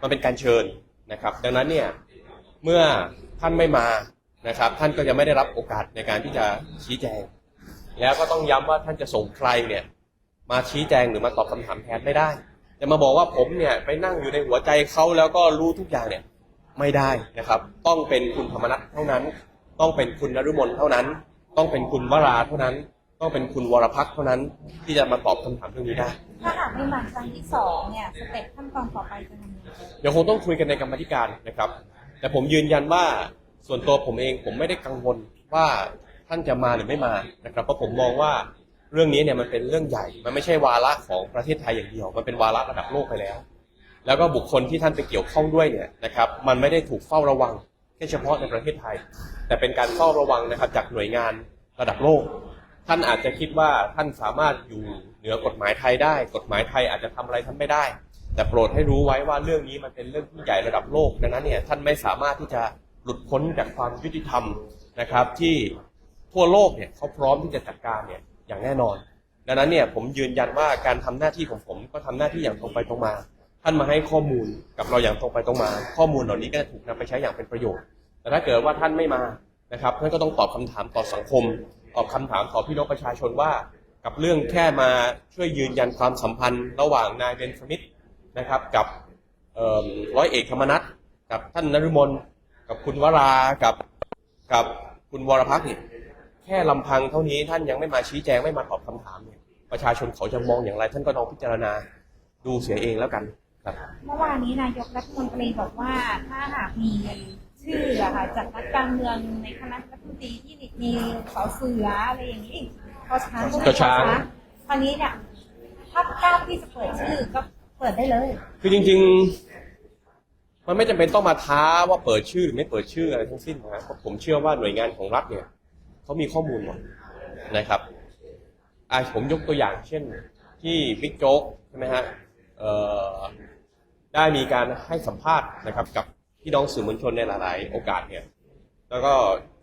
มันเป็นการเชิญนะครับ ดังนั้นเนี่ยเมื่อท่านไม่มานะครับ ท่านก็จะไม่ได้รับโอกาสในการที่จะชี้แจง แล้วก็ต้องย้ำว่าท่านจะส่งใครเนี่ยมาชี้แจงหรือมาตอบคำถามแทนไม่ได้จะมาบอกว่าผมเนี่ยไปนั่งอยู่ในหัวใจเขาแล้วก็รู้ทุกอย่างเนี่ยไม่ได้นะครับ ต้องเป็นคุณธรรมนัฐเท่านั้น ต้องเป็นคุณนฤมลเท่านั้น ต้องเป็นคุณวราเท่านั้น ต้องเป็นคุณวรพักษ์เท่านั้นที่จะมาตอบคำถามเรื่องนี้ได้ ถ้าหากไม่มาครั้งที่สองเนี่ยสเต็ปขั้นตอนต่อไปจะทำยังไงเดี๋ยวคงต้องคุยกันในกรรมาธิการนะครับ แต่ผมยืนยันว่าส่วนตัวผมเองผมไม่ได้กังวลว่าท่านจะมาหรือไม่มานะครับเพราะผมมองว่าเรื่องนี้เนี่ยมันเป็นเรื่องใหญ่ มันไม่ใช่วาระของประเทศไทยอย่างเดียว มันเป็นวาระระดับโลกไปแล้ว แล้วก็บุคคลที่ท่านไปเกี่ยวข้องด้วยเนี่ยนะครับ มันไม่ได้ถูกเฝ้าระวังแค่เฉพาะในประเทศไทย แต่เป็นการเฝ้าระวังนะครับจากหน่วยงานระดับโลก ท่านอาจจะคิดว่าท่านสามารถอยู่เหนือกฎหมายไทยได้ กฎหมายไทยอาจจะทำอะไรท่านไม่ได้ แต่โปรดให้รู้ไว้ว่าเรื่องนี้มันเป็นเรื่องที่ใหญ่ระดับโลกดังนั้นเนี่ยท่านไม่สามารถที่จะหลุดพ้นจากความยุติธรรมนะครับ ที่ทั่วโลกเนี่ยเขาพร้อมที่จะจัดการเนี่ยอย่างแน่นอน ดังนั้นเนี่ยผมยืนยันว่าการทำหน้าที่ของผมก็ทำหน้าที่อย่างตรงไปตรงมา ท่านมาให้ข้อมูลกับเราอย่างตรงไปตรงมา ข้อมูลเหล่านี้ก็จะถูกนำไปใช้อย่างเป็นประโยชน์ แต่ถ้าเกิดว่าท่านไม่มานะครับท่านก็ต้องตอบคำถามต่อสังคม ตอบคำถามต่อพี่น้องประชาชนว่า กับเรื่องแค่มาช่วยยืนยันความสัมพันธ์ระหว่างนายเบนสมิธนะครับ กับร้อยเอกธรรมนัฐกับท่านนฤมลกับคุณวรากับกับคุณวรพักเนี่ยแค่ลำพังเท่านี้ท่านยังไม่มาชี้แจงไม่มาตอบคำถามเนี่ยประชาชนเขาจะมองอย่างไร ท่านก็ลองพิจารณาดูเสียเองแล้วกันครับเมื่อวานนี้นายกรัฐมนตรีบอกว่าถ้าหากมี ชื่ออะค่ะจากนักการเมืองในคณะรัฐมนตรีที่มีสอเสืออะไรอย่างนี้ก็ช้างก็ช้างคราวนี้เนี่ยถ้ากล้าที่จะเปิดชื่อก็เปิดได้เลย คือจริง ๆ มันไม่จำเป็นต้องมาท้าว่าเปิดชื่อหรือไม่เปิดชื่ออะไรทั้งสิ้นนะครับเพราะผมเชื่อว่าหน่วยงานของรัฐเนี่ยเขามีข้อมูลหมดนะครับอะผมยกตัวอย่างเช่น ที่บิ๊กโจ๊กใช่ไหมฮะเอ่อได้มีการให้สัมภาษณ์นะครับกับ พี่น้องสื่อมวลชนในหลาย ๆ โอกาสเนี่ย แล้วก็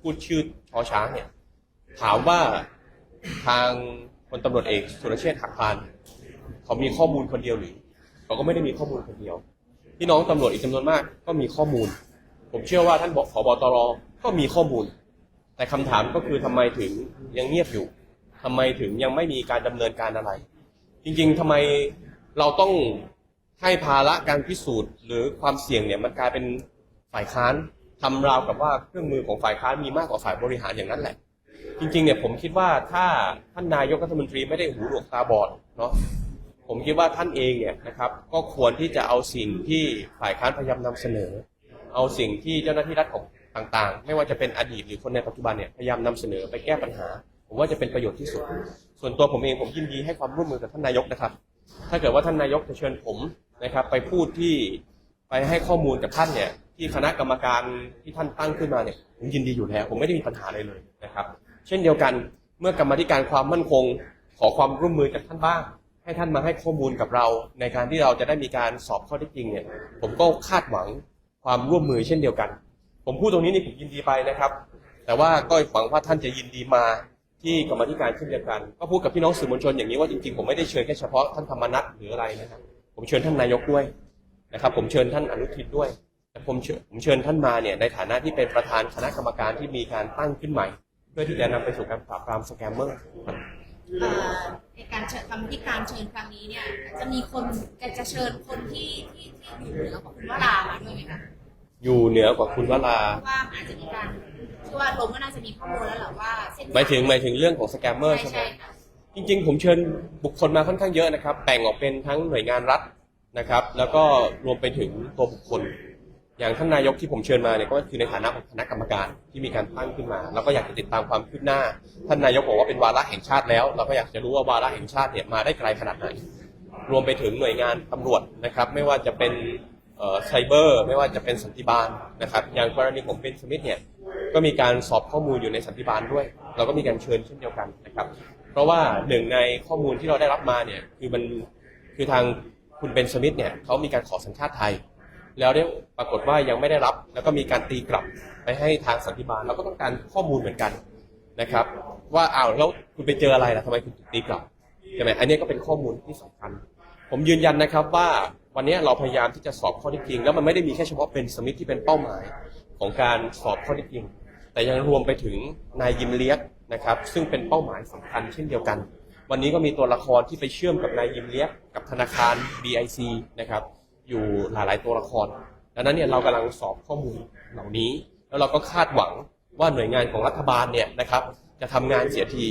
พูดชื่อชอช้างเนี่ย ถามว่าทางพลตำรวจเอกสุรเชษฐ์หักพาน เขามีข้อมูลคนเดียวหรือเขาก็ไม่ได้มีข้อมูลคนเดียว พี่น้องตำรวจอีกจำนวนมากก็มีข้อมูล ผมเชื่อว่าท่านบอกผบตรก็มีข้อมูล แต่คำถามก็คือทำไมถึงยังเงียบอยู่ทำไมถึงยังไม่มีการดำเนินการอะไร จริง ๆทำไมเราต้อง ให้ภาระการพิสูจน์ หรือความเสี่ยงเนี่ยมันกลายเป็นฝ่ายค้านทำราวกับว่าเครื่องมือของฝ่ายค้านมีมากกว่าฝ่ายบริหารอย่างนั้นแหละ จริงๆเนี่ยผมคิดว่าถ้าท่านนายกรัฐมนตรีไม่ได้หูหนวกตาบอดเนาะผมคิดว่าท่านเองเนี่ยนะครับก็ควรที่จะเอาสิ่งที่ฝ่ายค้านพยายามนำเสนอ เอาสิ่งที่เจ้าหน้าที่รัฐของต่างๆ ไม่ว่าจะเป็นอดีตหรือคนในปัจจุบันเนี่ยพยายามนำเสนอไปแก้ปัญหา ผมว่าจะเป็นประโยชน์ที่สุด ส่วนตัวผมเองผมยินดีให้ความร่วมมือกับท่านนายกนะครับ ถ้าเกิดว่าท่านนายกจะเชิญผมนะครับ ไปพูดที่ไปให้ข้อมูลกับท่านเนี่ยที่คณะกรรมการที่ท่านตั้งขึ้นมาเนี่ยผมยินดีอยู่แล้ว ผมไม่ได้มีปัญหาอะไรเลยนะครับ เช่นเดียวกันเมื่อกรรมาธิการความมั่นคง ขอความร่วมมือจากท่านบ้าง ให้ท่านมาให้ข้อมูลกับเรา ในการที่เราจะได้มีการสอบข้อเท็จจริงเนี่ย ผมก็คาดหวังความร่วมมือเช่นเดียวกัน ผมพูดตรงนี้นี่ผมยินดีไปนะครับ แต่ว่าก็หวังว่าท่านจะยินดีมา ที่กรรมาธิการเช่นเดียวกัน ก็พูดกับพี่น้องสื่อมวลชนอย่างนี้ว่าจริงๆผมไม่ได้เชิญแค่เฉพาะท่านธรรมนัฐหรืออะไรนะครับผมเชิญท่านนายกด้วยนะครับ ผมเชิญท่านอนุทินด้วยแต่ผมเชิญผมเชิญท่านมาเนี่ยในฐานะที่เป็นประธานคณะกรรมการที่มีการตั้งขึ้นใหม่ เพื่อที่จะนำไปสู่การปราบปรามสแกมเมอร์เอ่อในการเชิญคำที่การเชิญครั้งนี้เนี่ยจะมีคนจะเชิญคนที่ที่ที่อยู่เหนือกว่าคุณวรามาด้วยไหมคะอยู่เหนือกว่าคุณวราเพราะว่าอาจจะมีการเชื่อว่าลงก็น่าจะมีข้อมูลแล้วแหละว่าเส้นทางหมายถึงหมายถึงเรื่องของสแกมเมอร์ใช่ใช่ไหม ใช่ค่ะ จริงๆ ผมเชิญบุคคลมาค่อนข้างเยอะนะครับ แบ่งออกเป็นทั้งหน่วยงานรัฐนะครับ แล้วก็รวมไปถึงตัวบุคคล อย่างท่านนายกที่ผมเชิญมาเนี่ยก็คือในฐานะของคณะกรรมการที่มีการตั้งขึ้นมาเราก็อยากจะติดตามความคืบหน้า ท่านนายกบอกว่าเป็นวาระแห่งชาติแล้ว เราก็อยากจะรู้ว่าวาระแห่งชาติเนี่ยมาได้ไกลขนาดไหน รวมไปถึงหน่วยงานตำรวจนะครับ ไม่ว่าจะเป็นเอ่อ ไซเบอร์ไม่ว่าจะเป็นสันติบาลนะครับอย่างกรณีของเบนสมิธเนี่ยก็มีการสอบข้อมูลอยู่ในสันติบาลด้วย เราก็มีการเชิญเช่นเดียวกันนะครับ เพราะว่าหนึ่งในข้อมูลที่เราได้รับมาเนี่ยคือมันคือทางคุณเบนสมิธเนี่ยเขามีการขอสัญชาติไทย แล้วได้ปรากฏว่ายังไม่ได้รับ แล้วก็มีการตีกลับไปให้ทางสันติบาลเราก็ต้องการข้อมูลเหมือนกันนะครับ ว่าอ้าวแล้วคุณไปเจออะไรล่ะทำไมคุณตีกลับใช่ไหมอันนี้ก็เป็นข้อมูลที่สำคัญ ผมยืนยันนะครับว่า วันนี้เราพยายามที่จะสอบข้อท็จจริง แล้วมันไม่ได้มีแค่เฉพาะเป็นสมิธที่เป็นเป้าหมายของการสอบข้อท็จจริง แต่ยังรวมไปถึงนายยิมเลียกนะครับซึ่งเป็นเป้าหมายสำคัญเช่นเดียวกัน วันนี้ก็มีตัวละครที่ไปเชื่อมกับนายยิมเลียกกับธนาคาร BIC นะครับอยู่หลายๆตัวละครดังนั้นเนี่ยเรากำลังสอบข้อมูลเหล่านี้ แล้วเราก็คาดหวังว่าหน่วยงานของรัฐบาลเนี่ยนะครับจะทำงานเสียที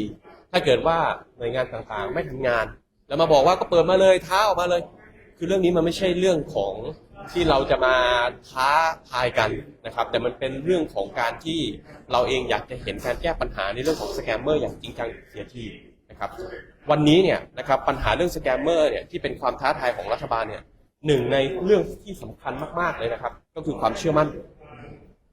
ถ้าเกิดว่าหน่วยงานต่างๆ ไม่ทำงาน แล้วมาบอกว่าก็เปิดมาเลยท้าออกมาเลย คือเรื่องนี้มันไม่ใช่เรื่องของที่เราจะมาท้าทายกันนะครับ แต่มันเป็นเรื่องของการที่เราเองอยากจะเห็นการแก้ปัญหาในเรื่องของสแกมเมอร์อย่างจริงจังเสียทีนะครับ วันนี้เนี่ยนะครับปัญหาเรื่องสแกมเมอร์เนี่ยที่เป็นความท้าทายของรัฐบาลเนี่ยหนึ่งในเรื่องที่สำคัญมากๆเลยนะครับ ก็คือความเชื่อมั่น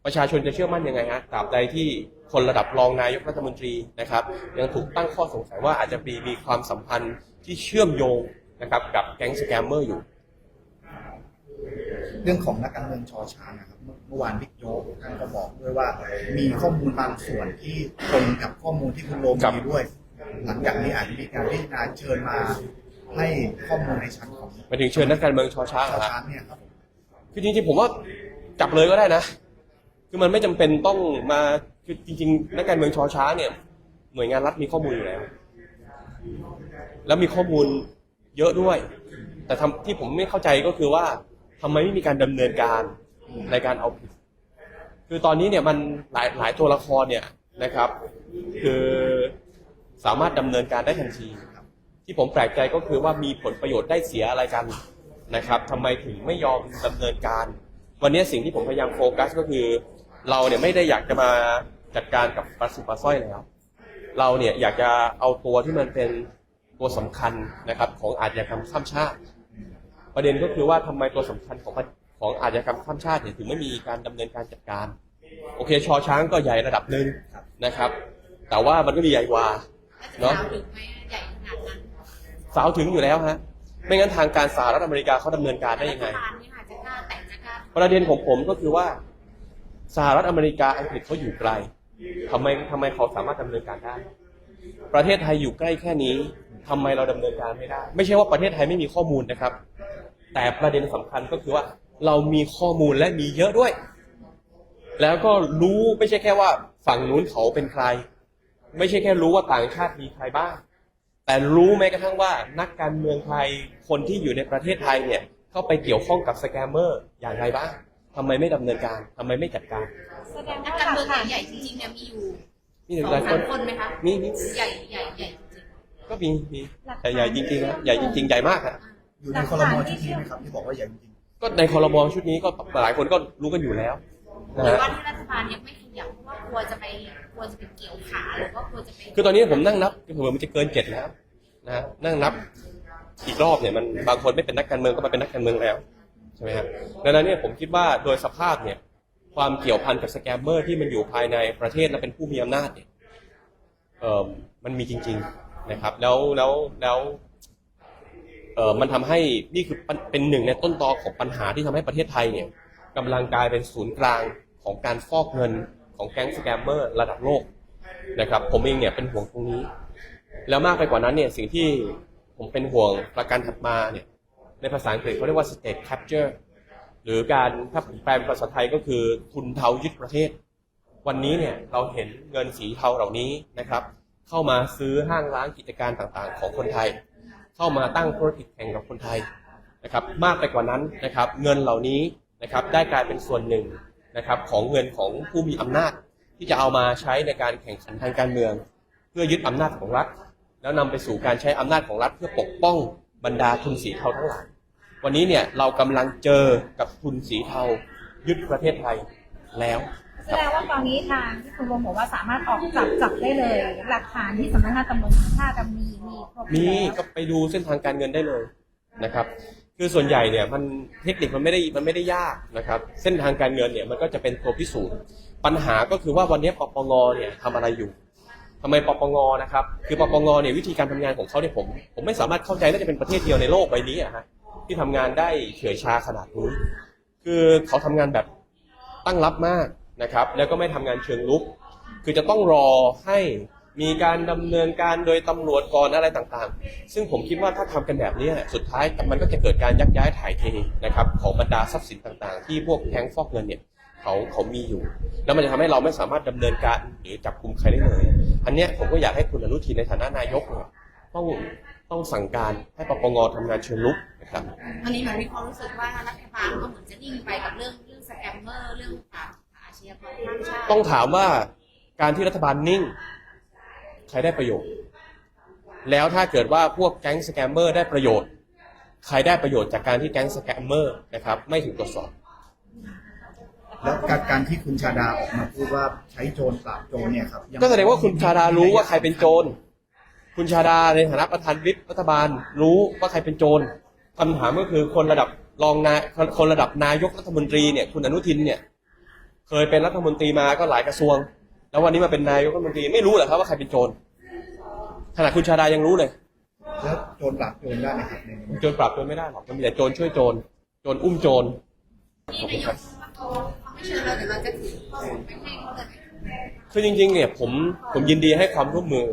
ประชาชนจะเชื่อมั่นยังไงฮะตราบใดที่คนระดับรองนายกรัฐมนตรีนะครับ ยังถูกตั้งข้อสงสัยว่าอาจจะมีมีความสัมพันธ์ที่เชื่อมโยง นะครับกับแก๊งสแกมเมอร์อยู่ เรื่องของนักการเมืองชอช้างนะครับเมื่อเมื่อวานบิ๊กโจ๊กท่านก็บอกด้วยว่า มีข้อมูลบางส่วนที่ตรงกับข้อมูลที่คุณโรมครับ มีด้วย หลังจากนี้อาจจะมีการพิจารณาเชิญมาให้ข้อมูลในชั้นของหมายถึงเชิญนักการเมืองชอช้างชเหรออฮะ ช้างเนี่ยครับผมคือจริงๆผมว่าจับเลยก็ได้นะ คือมันไม่จำเป็นต้องมาคือจริงๆนักการเมืองชอช้างเนี่ย หน่วยงานรัฐมีข้อมูลอยู่แล้ว แล้วมีข้อมูล เยอะด้วย แต่ทำที่ผมไม่เข้าใจก็คือว่าทำไมไม่มีการดำเนินการในการเอาผิด คือตอนนี้เนี่ยมันหลายหลายตัวละครเนี่ยนะครับ คือสามารถดำเนินการได้ทันที ที่ผมแปลกใจก็คือว่ามีผลประโยชน์ได้เสียอะไรกันนะครับทำไมถึงไม่ยอมดำเนินการ วันนี้สิ่งที่ผมพยายามโฟกัสก็คือ เราเนี่ยไม่ได้อยากจะมาจัดการกับปลาสุปลาสร้อยแล้ว เราเนี่ยอยากจะเอาตัวที่มันเป็น ตัวสำคัญนะครับของอาชญากรรมข้ามชาติ ประเด็นก็คือว่าทำไมตัวสำคัญของของอาชญากรรมข้ามชาติเนี่ยถึงไม่มีการดำเนินการจัดการ โอเคชอช้างก็ใหญ่ระดับหนึ่งนะครับ แต่ว่ามันก็มีใหญ่กว่าแล้วจะสาวถึงไหมใหญ่ขนาดนั้นสาวถึงอยู่แล้วฮะไม่งั้นทางการสหรัฐอเมริกาเขาดำเนินการได้ยังไงรัฐบาลเนี่ยค่ะจะกล้าแต่งจะกล้าประเด็นของผมก็คือว่าสหรัฐอเมริกาอังกฤษเขาอยู่ไกลทำไมทำไมเขาสามารถดำเนินการได้ ประเทศไทยอยู่ใกล้แค่นี้ ทำไมเราดำเนินการไม่ได้ ไม่ใช่ว่าประเทศไทยไม่มีข้อมูลนะครับ แต่ประเด็นสำคัญก็คือว่า เรามีข้อมูลและมีเยอะด้วย แล้วก็รู้ไม่ใช่แค่ว่า ฝั่งนู้นเขาเป็นใคร ไม่ใช่แค่รู้ว่าต่างชาติมีใครบ้าง แต่รู้แม้กระทั่งว่า นักการเมืองไทยคนที่อยู่ในประเทศไทยเนี่ยเข้าไปเกี่ยวข้องกับสแกมเมอร์อย่างไรบ้างทำไมไม่ดำเนินการทำไมไม่จัดการแสดงนักว่าการหลัเมืกองฐานใหญ่ๆจริงๆเนี่ยมีอยู่มีหสองลายคสานมคนไหมคะ มีมี ใหญ่ใหญ่ใหญ่จริง ก็มีมีแต่ใหญ่จริงๆนะใหญ่จริง ๆ ใหญ่มากฮะอยู่ในคอรมอชุดนี้ไหมครับที่บอกว่าอย่างจริงก็ในคอรมอชุดนี้ก็หลายคนก็รู้กันอยู่แล้วๆหนะรือฮะ ว่าที่รัฐบาลยังไม่ขยับเพราะว่ากลัวจะไปกลัวจะไปเกี่ยวขาหรือว่ากลัวจะไปคือตอนนี้ผมนั่งนับเผื่อมันจะเกินเจ็ดแล้วนะฮะนั่งนับอีกรอบเนี่ยมันบางคนไม่เป็นนักการเมืองก็มาเป็นนักการเมืองแล้วใช่ไหมครับดังนั้นเนี่ยผมคิดว่าโดยสภาพเนี่ยความเกี่ยวพันกับสแกมเมอร์ที่มันอยู่ภายในประเทศและเป็นผู้มีอำนาจเนี่ยเออมันมีจริงๆ นะครับ แล้วแล้วแล้วเออมันทำให้นี่คือเป็นหนึ่งในต้นตอของปัญหาที่ทำให้ประเทศไทยเนี่ยกำลังกลายเป็นศูนย์กลางของการฟอกเงินของแก๊งสแกมเมอร์ระดับโลกนะครับ ผมเองเนี่ยเป็นห่วงตรงนี้ แล้วมากไปกว่านั้นเนี่ยสิ่งที่ผมเป็นห่วงประการถัดมาเนี่ยในภาษาอังกฤษเขาเรียกว่า state capture หรือการถ้าผมแปลเป็นภาษาไทยก็คือทุนเทายึดประเทศ วันนี้เนี่ยเราเห็นเงินสีเทาเหล่านี้นะครับ เข้ามาซื้อห้างร้านกิจการต่างๆ ของคนไทย เข้ามาตั้งธุรกิจแข่งกับคนไทยนะครับมากไปกว่านั้นนะครับเงินเหล่านี้นะครับได้กลายเป็นส่วนหนึ่งนะครับของเงินของผู้มีอำนาจที่จะเอามาใช้ในการแข่งขันทางการเมือง เพื่อยึดอำนาจของรัฐ แล้วนำไปสู่การใช้อำนาจของรัฐ เพื่อปกป้องบรรดาทุนสีเทาทั้งหลายวันนี้เนี่ยเรากำลังเจอกับทุนสีเทายึดประเทศไทยแล้ว แสดงว่าตอนนี้ทางที่คุณวงบอกว่าสามารถออกจับจับได้เลย หลักฐานที่สำนักงานตำรวจแห่งชาติมีมีครบมีแล้วก็ไปดูเส้นทางการเงินได้เลยนะครับ คือส่วนใหญ่เนี่ยมันเทคนิคมันไม่ได้มันไม่ได้ยากนะครับ เส้นทางการเงินเนี่ยมันก็จะเป็นตัวพิสูจน์ปัญหาก็คือว่าวันนี้ปปงเนี่ยทำอะไรอยู่ทำไมปปงนะครับคือปปงเนี่ยวิธีการทำงานของเขาเนี่ยผมผมไม่สามารถเข้าใจน่าจะเป็นประเทศเดียวในโลกใบนี้อะฮะที่ทำงานได้เฉื่อยชาขนาดนี้ คือเขาทำงานแบบตั้งรับมาก นะครับ แล้วก็ไม่ทำงานเชิงลุก คือจะต้องรอให้มีการดำเนินการโดยตำรวจก่อนอะไรต่างๆ ซึ่งผมคิดว่าถ้าทำกันแบบนี้สุดท้ายมันก็จะเกิดการยักย้ายถ่ายเทนะครับของบรรดาทรัพย์สินต่างๆ ที่พวกแก๊งฟอกเงินเนี่ยเขาเขามีอยู่ แล้วมันจะทำให้เราไม่สามารถดำเนินการหรือจับกลุ่มใครได้เลย อันเนี้ยผมก็อยากให้คุณอนุทินในฐานะนายกเนี่ยต้องต้องสั่งการให้ปปงทำงานเชิงลุกนะครับวันนี้มือนมีความรู้สึกว่ารัฐบาลก็เหมือนจะนิ่งไปกับเรื่องเรื่องสแกมเมอร์เรื่อง ชญากรข้ามชาติต้องถามว่าการที่รัฐบาลนิ่ง ใครได้ประโยชน์ แล้วถ้าเกิดว่าพวกแก๊งสแกมเมอร์ได้ประโยชน์ ใครได้ประโยชน์จากการที่แก๊งสแกมเมอร์นะครับไม่ถูกตรวจสอบ แล้วการการที่คุณชาดาออกมาพูดว่าใช้โจรปราบโจรเนี่ยครับยังก็แสดงว่าคุณชาดารู้ว่าใครเป็นโจร คุณชาดาในฐานะประธานวิปรัฐบาล รู้ว่าใครเป็นโจรคำถามก็คือคนระดับรองนายคนระดับนายกรัฐมนตรีเนี่ยคุณอนุทินเนี่ย เคยเป็นรัฐมนตรีมาก็หลายกระทรวง แล้ววันนี้มาเป็นนายกรัฐมนตรีไม่รู้เหรอครับว่าใครเป็นโจรขนาดคุณชาดายังรู้เลย แล้วโจรปราบโจรได้ไหมครับในนี้โจรปรับโจรไม่ได้หรอกมันมีแต่โจรช่วยโจร โจรอุ้มโจรที่นายกว่าเขาเขาไม่เชิญเราเดี๋ยวเราจะถือข้อมูลไปให้เขาเลยไหมคือจริงๆ เนี่ยผมผมยินดีให้ความร่วมมือ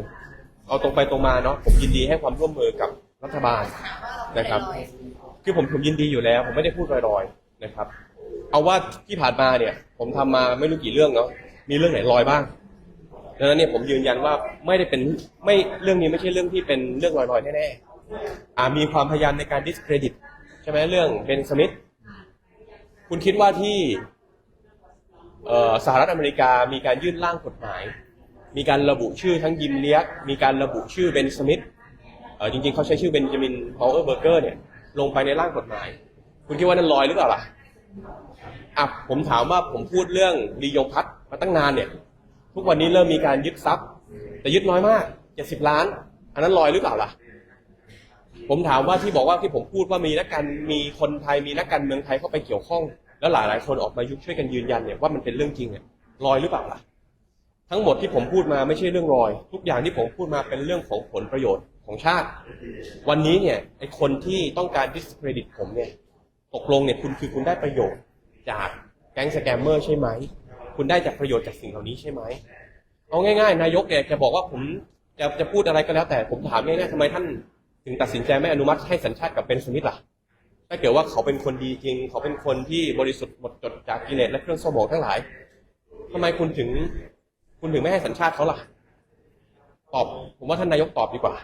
เอาตรงไปตรงมาเนาะผมยินดีให้ความร่วมมือกับรัฐบาลถามว่าเราไม่นะคได้รับลอยคือผมผมยินดีอยู่แล้ว ผมไม่ได้พูดลอยๆนะครับ เอาว่าที่ผ่านมาเนี่ย ผมทำมาไม่รู้กี่เรื่องเนาะมีเรื่องไหนลอยบ้างดังนั้นเนี่ยผมยืนยันว่าไม่ได้เป็นไม่เรื่องนี้ไม่ใช่เรื่องที่เป็นเรื่องลอยๆแน่ๆอ่ามีความพยายามในการ discredit ใช่ไหมเรื่องเบนสมิธคุณคิดว่าที่สหรัฐอเมริกามีการยื่นร่างกฎหมาย มีการระบุชื่อทั้งยิมเลียกมีการระบุชื่อเบนสมิธจริงๆเขาใช้ชื่อเบนจามินพาวเวอร์เบอร์เกอร์เนี่ยลงไปในร่างกฎหมาย คุณคิดว่านั่นลอยหรือเปล่าล่ะ อะผมถามว่าผมพูดเรื่องลียงพัฒน์มาตั้งนานเนี่ย ทุกวันนี้เริ่มมีการยึดทรัพย์ แต่ยึดน้อยมากเจ็ดสิบล้าน อันนั้นลอยหรือเปล่าล่ะ ผมถามว่าที่บอกว่าที่ผมพูดว่ามีนักการมีคนไทยมีนักการเมืองไทยเข้าไปเกี่ยวข้อง แล้วหลายๆคนออกมายุช่วยกันยืนยันเนี่ยว่ามันเป็นเรื่องจริงเนี่ยลอยหรือเปล่าล่ะ ทั้งหมดที่ผมพูดมาไม่ใช่เรื่องลอย ทุกอย่างที่ผมพูดมาเป็นเรื่องของผลประโยชน์ของชาติ วันนี้เนี่ยไอคนที่ต้องการ discredit ผมเนี่ยตกลงเนี่ยคุณคือคุณได้ประโยชน์ จากแก๊งสแกมเมอร์ใช่ไหม คุณได้จากประโยชน์จากสิ่งเหล่านี้ใช่ไหม เอาง่ายๆ นายกเนี่ยจะบอกว่าผมจะจะพูดอะไรก็แล้วแต่ผมถามง่ายๆทำไมท่าน ถึงตัดสินใจไม่อนุมัติให้สัญชาติกับเบนสมิธล่ะ ถ้าเกิดว่าเขาเป็นคนดีจริง เขาเป็นคนที่บริสุทธิ์หมดจดจากกิเลสและเครื่องสมองทั้งหลายทำไมคุณถึง คุณถึงไม่ให้สัญชาติเขาล่ะ ตอบ ผมว่าท่านนายกตอบดีกว่า